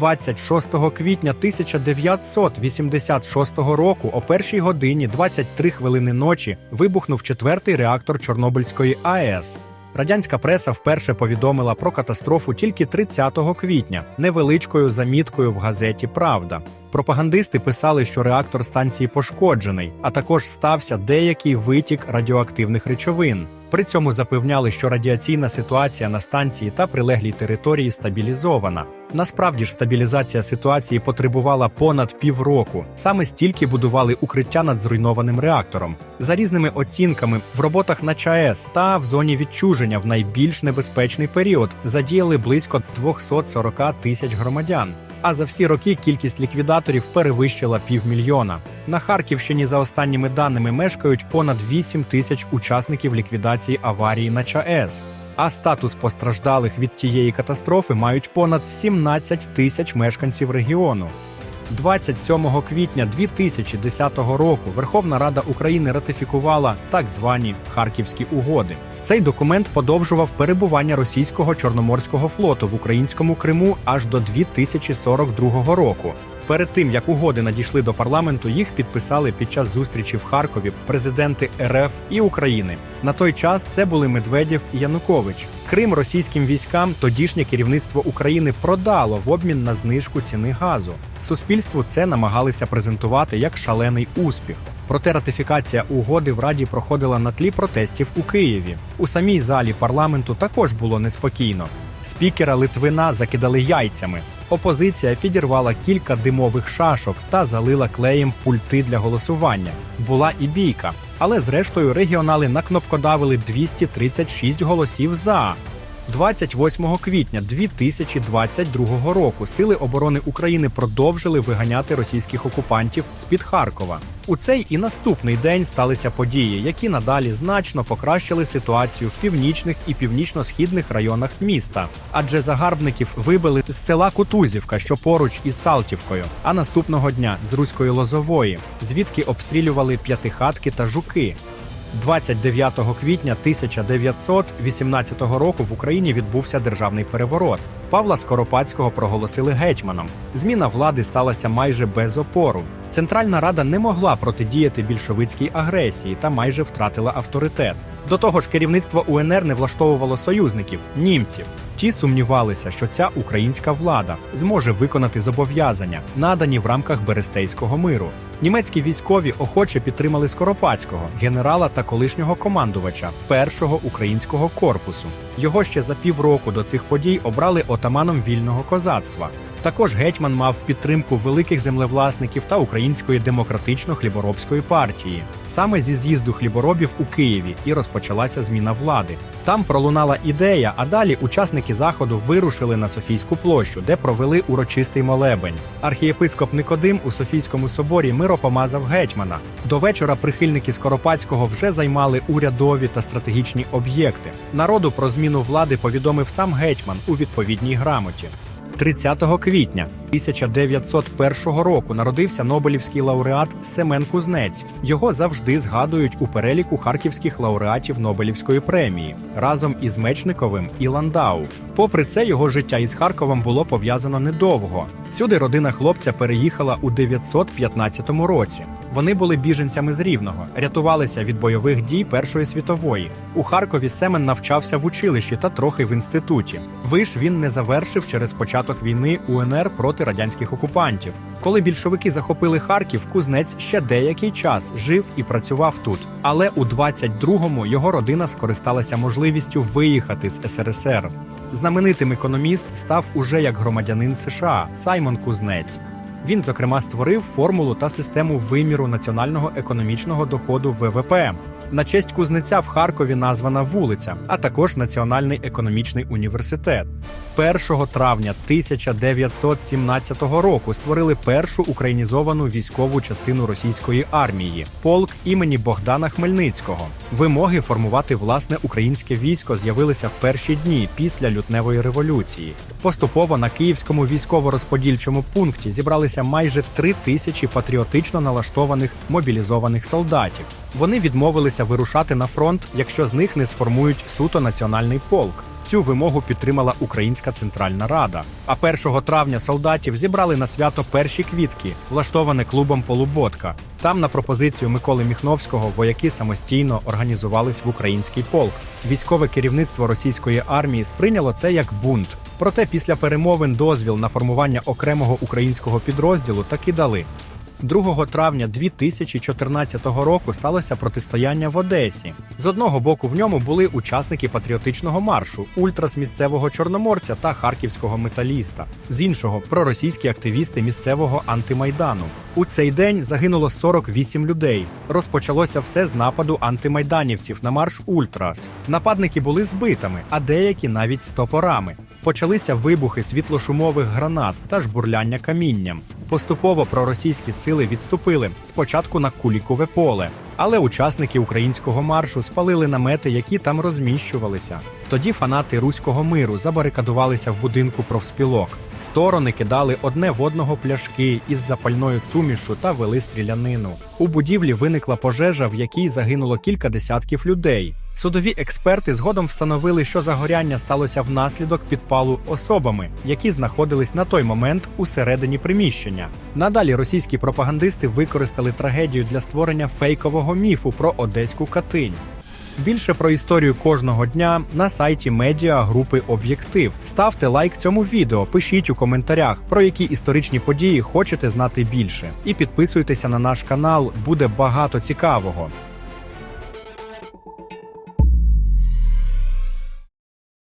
26 квітня 1986 року о першій годині 23 хвилини ночі вибухнув четвертий реактор Чорнобильської АЕС. Радянська преса вперше повідомила про катастрофу тільки 30 квітня невеличкою заміткою в газеті Правда. Пропагандисти писали, що реактор станції пошкоджений, а також стався деякий витік радіоактивних речовин. При цьому запевняли, що радіаційна ситуація на станції та прилеглій території стабілізована. Насправді ж стабілізація ситуації потребувала понад півроку. Саме стільки будували укриття над зруйнованим реактором. За різними оцінками, в роботах на ЧАЕС та в зоні відчуження в найбільш небезпечний період задіяли близько 240 тисяч громадян. А за всі роки кількість ліквідаторів перевищила півмільйона. На Харківщині, за останніми даними, мешкають понад 8 тисяч учасників ліквідації аварії на ЧАЕС. А статус постраждалих від тієї катастрофи мають понад 17 тисяч мешканців регіону. 27 квітня 2010 року Верховна Рада України ратифікувала так звані Харківські угоди. Цей документ подовжував перебування російського чорноморського флоту в українському Криму аж до 2042 року. Перед тим як угоди надійшли до парламенту, їх підписали під час зустрічі в Харкові президенти РФ і України. На той час це були Медведєв і Янукович. Крим російським військам тодішнє керівництво України продало в обмін на знижку ціни газу. Суспільству це намагалися презентувати як шалений успіх. Проте ратифікація угоди в Раді проходила на тлі протестів у Києві. У самій залі парламенту також було неспокійно. Спікера Литвина закидали яйцями. Опозиція підірвала кілька димових шашок та залила клеєм пульти для голосування. Була і бійка, але зрештою регіонали накнопкодавили 236 голосів за. 28 квітня 2022 року Сили оборони України продовжили виганяти російських окупантів з під Харкова. У цей і наступний день сталися події, які надалі значно покращили ситуацію в північних і північно-східних районах міста, адже загарбників вибили з села Кутузівка, що поруч із Салтівкою, а наступного дня з Руської Лозової, звідки обстрілювали п'ятихатки та жуки. 29 квітня 1918 року в Україні відбувся державний переворот. Павла Скоропадського проголосили гетьманом. Зміна влади сталася майже без опору. Центральна рада не могла протидіяти більшовицькій агресії та майже втратила авторитет. До того ж, керівництво УНР не влаштовувало союзників німців. Ті сумнівалися, що ця українська влада зможе виконати зобов'язання, надані в рамках Берестейського миру. Німецькі військові охоче підтримали Скоропадського, генерала та колишнього командувача першого українського корпусу. Його ще за півроку до цих подій обрали отаманом вільного козацтва. Також гетьман мав підтримку великих землевласників та української демократично-хліборобської партії. Саме зі з'їзду хліборобів у Києві і розпочалася зміна влади. Там пролунала ідея, а далі учасники заходу вирушили на Софійську площу, де провели урочистий молебень. Архієпископ Никодим у Софійському соборі миропомазав гетьмана. До вечора прихильники Скоропадського вже займали урядові та стратегічні об'єкти. Народу про зміну влади повідомив сам гетьман у відповідній грамоті. 30 квітня 1901 року народився Нобелівський лауреат Семен Кузнець. Його завжди згадують у переліку харківських лауреатів Нобелівської премії разом із Мечниковим і Ландау. Попри це, його життя із Харковом було пов'язано недовго. Сюди родина хлопця переїхала у 915 році. Вони були біженцями з Рівного, рятувалися від бойових дій Першої світової. У Харкові Семен навчався в училищі та трохи в інституті. Виш він не завершив через початок війни УНР проти радянських окупантів. Коли більшовики захопили Харків, кузнець ще деякий час жив і працював тут. Але у 22-му його родина скористалася можливістю виїхати з СРСР. Знаменитим економіст став уже як громадянин США Саймон Кузнець. Він, зокрема, створив формулу та систему виміру національного економічного доходу ВВП. На честь кузнеця в Харкові названа вулиця, а також Національний економічний університет. 1 травня 1917 року створили першу українізовану військову частину російської армії полк імені Богдана Хмельницького. Вимоги формувати власне українське військо з'явилися в перші дні після лютневої революції. Поступово на київському військово-розподільчому пункті зібралися майже три тисячі патріотично налаштованих мобілізованих солдатів. Вони відмовилися вирушати на фронт, якщо з них не сформують суто національний полк. Цю вимогу підтримала Українська Центральна Рада. А 1 травня солдатів зібрали на свято перші квітки, влаштоване клубом Полуботка. Там, на пропозицію Миколи Міхновського, вояки самостійно організувались в український полк. Військове керівництво російської армії сприйняло це як бунт. Проте після перемовин дозвіл на формування окремого українського підрозділу таки дали. 2 травня 2014 року сталося протистояння в Одесі. З одного боку в ньому були учасники патріотичного маршу, ультрас місцевого чорноморця та харківського металіста. З іншого проросійські активісти місцевого антимайдану. У цей день загинуло 48 людей. Розпочалося все з нападу антимайданівців на марш Ультрас. Нападники були збитими, а деякі навіть з топорами. Почалися вибухи світлошумових гранат та жбурляння камінням. Поступово проросійські сили відступили спочатку на Кулікове поле, але учасники українського маршу спалили намети, які там розміщувалися. Тоді фанати руського миру забарикадувалися в будинку профспілок. Сторони кидали одне в одного пляшки із запальною сумішу та вели стрілянину. У будівлі виникла пожежа, в якій загинуло кілька десятків людей. Судові експерти згодом встановили, що загоряння сталося внаслідок підпалу особами, які знаходились на той момент усередині приміщення. Надалі російські пропагандисти використали трагедію для створення фейкового міфу про одеську Катинь. Більше про історію кожного дня на сайті медіа групи Об'єктив. Ставте лайк цьому відео, пишіть у коментарях, про які історичні події хочете знати більше. І підписуйтеся на наш канал, буде багато цікавого.